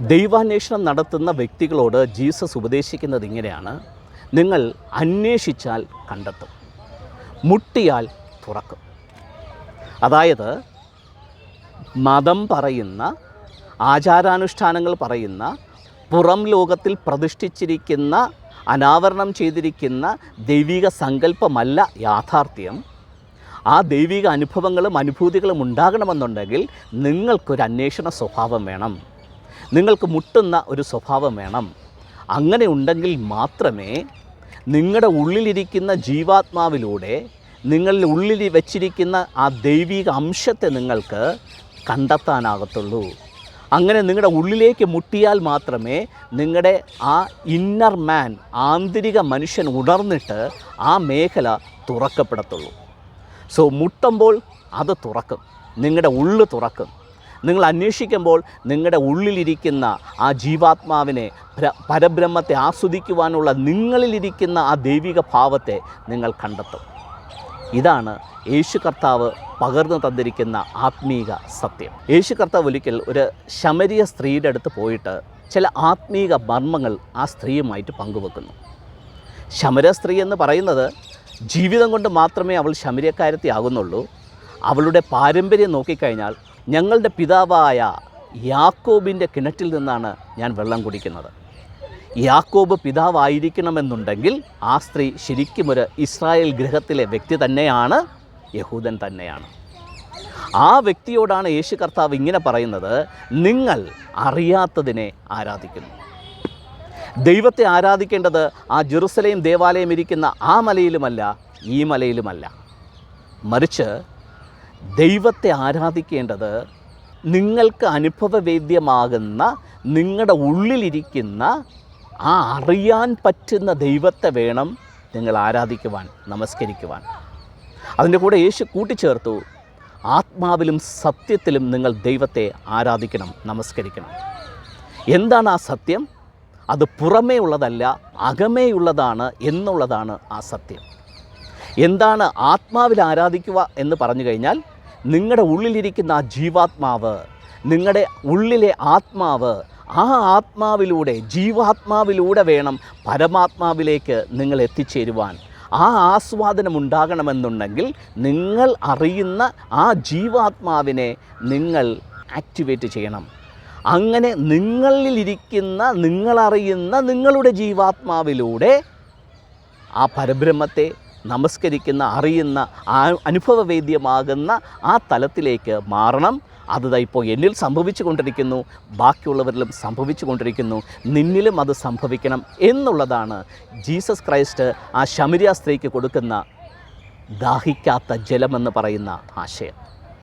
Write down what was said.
ദൈവാന്വേഷണം നടത്തുന്ന വ്യക്തികളോട് ജീസസ് ഉപദേശിക്കുന്നത് ഇങ്ങനെയാണ്. നിങ്ങൾ അന്വേഷിച്ചാൽ കണ്ടെത്തും. മുട്ടിയാൽ തുറക്കും. അതായത് മതം പറയുന്ന ആചാരാനുഷ്ഠാനങ്ങൾ പറയുന്ന പുറം ലോകത്തിൽ പ്രതിഷ്ഠിച്ചിരിക്കുന്ന അനാവരണം ചെയ്തിരിക്കുന്ന ദൈവിക സങ്കല്പമല്ല യാഥാർത്ഥ്യം. ആ ദൈവിക അനുഭവങ്ങളും അനുഭൂതികളും ഉണ്ടാകണമെന്നുണ്ടെങ്കിൽ നിങ്ങൾക്കൊരു അന്വേഷണ സ്വഭാവം വേണം. നിങ്ങൾക്ക് മുട്ടുന്ന ഒരു സ്വഭാവം വേണം. അങ്ങനെ ഉണ്ടെങ്കിൽ മാത്രമേ നിങ്ങളുടെ ഉള്ളിലിരിക്കുന്ന ജീവാത്മാവിലൂടെ നിങ്ങളിൽ ഉള്ളിൽ വച്ചിരിക്കുന്ന ആ ദൈവിക അംശത്തെ നിങ്ങൾക്ക് കണ്ടെത്താനാകത്തുള്ളൂ. അങ്ങനെ നിങ്ങളുടെ ഉള്ളിലേക്ക് മുട്ടിയാൽ മാത്രമേ നിങ്ങളുടെ ആ ഇന്നർ മാൻ ആന്തരിക മനുഷ്യൻ ഉണർന്നിട്ട് ആ മേഖല തുറക്കപ്പെടത്തുള്ളൂ. സോ മുട്ടുമ്പോൾ അത് തുറക്കും. നിങ്ങളുടെ ഉള്ളു തുറക്കും. നിങ്ങൾ അന്വേഷിക്കുമ്പോൾ നിങ്ങളുടെ ഉള്ളിലിരിക്കുന്ന ആ ജീവാത്മാവിനെ പ്ര- പരബ്രഹ്മത്തെ ആസ്വദിക്കുവാനുള്ള നിങ്ങളിലിരിക്കുന്ന ആ ദൈവിക ഭാവത്തെ നിങ്ങൾ കണ്ടെത്തും. ഇതാണ് യേശു കർത്താവ് പകർന്നു തന്നിരിക്കുന്ന ആത്മീക സത്യം. യേശു കർത്താവ് ഒരിക്കൽ ഒരു ശമരിയ സ്ത്രീയുടെ അടുത്ത് പോയിട്ട് ചില ആത്മീക മർമ്മങ്ങൾ ആ സ്ത്രീയുമായിട്ട് പങ്കുവെക്കുന്നു. ശമര സ്ത്രീ എന്ന് പറയുന്നത് ജീവിതം കൊണ്ട് മാത്രമേ അവൾ ശമരിയക്കാരത്തി ആകുന്നുള്ളൂ. അവളുടെ പാരമ്പര്യം നോക്കിക്കഴിഞ്ഞാൽ ഞങ്ങളുടെ പിതാവായ യാക്കോബിന്റെ കിണറ്റിൽ നിന്നാണ് ഞാൻ വെള്ളം കുടിക്കുന്നത്. യാക്കോബ് പിതാവായിരിക്കണമെന്നുണ്ടെങ്കിൽ ആ സ്ത്രീ ശരിക്കും ഒരു ഇസ്രായേൽ ഗൃഹത്തിലെ വ്യക്തി തന്നെയാണ് യഹൂദൻ തന്നെയാണ്. ആ വ്യക്തിയോടാണ് യേശു കർത്താവ് ഇങ്ങനെ പറയുന്നത് നിങ്ങൾ അറിയാത്തതിനെ ആരാധിക്കുന്നു. ദൈവത്തെ ആരാധിക്കേണ്ടത് ആ ജെറുസലേം ദേവാലയം ഇരിക്കുന്ന ആ മലയിലുമല്ല ഈ മലയിലുമല്ല. മറിച്ച് ദൈവത്തെ ആരാധിക്കേണ്ടത് നിങ്ങൾക്ക് അനുഭവവേദ്യമാകുന്ന നിങ്ങളുടെ ഉള്ളിലിരിക്കുന്ന ആ അറിയാൻ പറ്റുന്ന ദൈവത്തെ വേണം നിങ്ങൾ ആരാധിക്കുവാൻ നമസ്കരിക്കുവാൻ. അതിന്റെ കൂടെ യേശു കൂട്ടിച്ചേർത്തു. ആത്മാവിലും സത്യത്തിലും നിങ്ങൾ ദൈവത്തെ ആരാധിക്കണം നമസ്കരിക്കണം. എന്താണ് ആ സത്യം? അത് പുറമേ ഉള്ളതല്ല അകമേയുള്ളതാണ് എന്നുള്ളതാണ് ആ സത്യം. എന്താണ് ആത്മാവിൽ ആരാധിക്കുക എന്ന് പറഞ്ഞു കഴിഞ്ഞാൽ നിങ്ങളുടെ ഉള്ളിലിരിക്കുന്ന ആ ജീവാത്മാവ് നിങ്ങളുടെ ഉള്ളിലെ ആത്മാവ് ആ ആത്മാവിലൂടെ ജീവാത്മാവിലൂടെ വേണം പരമാത്മാവിലേക്ക് നിങ്ങൾ എത്തിച്ചേരുവാൻ. ആ ആസ്വാദനം ഉണ്ടാകണമെന്നുണ്ടെങ്കിൽ നിങ്ങൾ അറിയുന്ന ആ ജീവാത്മാവിനെ നിങ്ങൾ ആക്ടിവേറ്റ് ചെയ്യണം. അങ്ങനെ നിങ്ങളിലിരിക്കുന്ന നിങ്ങളറിയുന്ന നിങ്ങളുടെ ജീവാത്മാവിലൂടെ ആ പരബ്രഹ്മത്തെ നമസ്കരിക്കുന്ന അറിയുന്ന അനുഭവവേദ്യമാകുന്ന ആ തലത്തിലേക്ക് മാറണം. അത് ഇപ്പോൾ എന്നിൽ സംഭവിച്ചു കൊണ്ടിരിക്കുന്നു. ബാക്കിയുള്ളവരിലും സംഭവിച്ചു കൊണ്ടിരിക്കുന്നു. നിന്നിലും അത് സംഭവിക്കണം എന്നുള്ളതാണ് ജീസസ് ക്രൈസ്റ്റ് ആ ശമരിയ സ്ത്രീക്ക് കൊടുക്കുന്ന ദാഹിക്കാത്ത ജലമെന്ന് പറയുന്ന ആശയം.